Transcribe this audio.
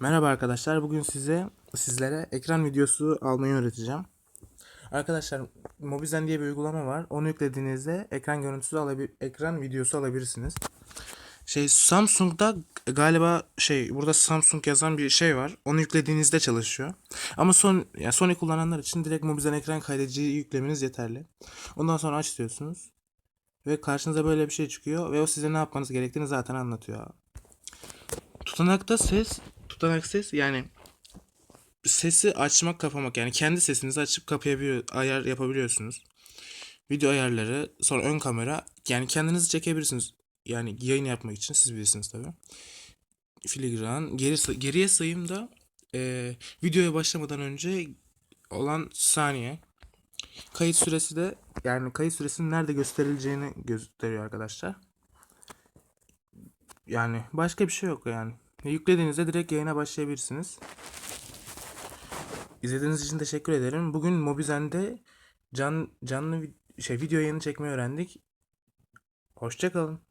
Merhaba arkadaşlar. Bugün size sizlere ekran videosu almayı öğreteceğim. Arkadaşlar Mobizen diye bir uygulama var. Onu yüklediğinizde ekran görüntüsü alabil ekran videosu alabilirsiniz. Şey Samsung'da galiba şey burada Samsung yazan bir şey var. Onu yüklediğinizde çalışıyor. Ama son yani Sony kullananlar için direkt Mobizen ekran kaydediciyi yüklemeniz yeterli. Ondan sonra aç diyorsunuz. Ve karşınıza böyle bir şey çıkıyor ve o size ne yapmanız gerektiğini zaten anlatıyor. Tutanakta ses, tutanak ses yani sesi açmak kapamak yani kendi sesinizi açıp kapayabiliyor, ayar yapabiliyorsunuz. Video ayarları, sonra ön kamera yani kendinizi çekebilirsiniz. Yani yayın yapmak için siz bilirsiniz tabii. Filigran, geri, geriye sayım da eee, videoya başlamadan önce olan saniye. Kayıt süresi de yani kayıt süresinin nerede gösterileceğini gösteriyor arkadaşlar. Yani başka bir şey yok yani. Yüklediğinizde direkt yayına başlayabilirsiniz. İzlediğiniz için teşekkür ederim. Bugün Mobizen'de can, canlı şey video yayını çekmeyi öğrendik. Hoşçakalın.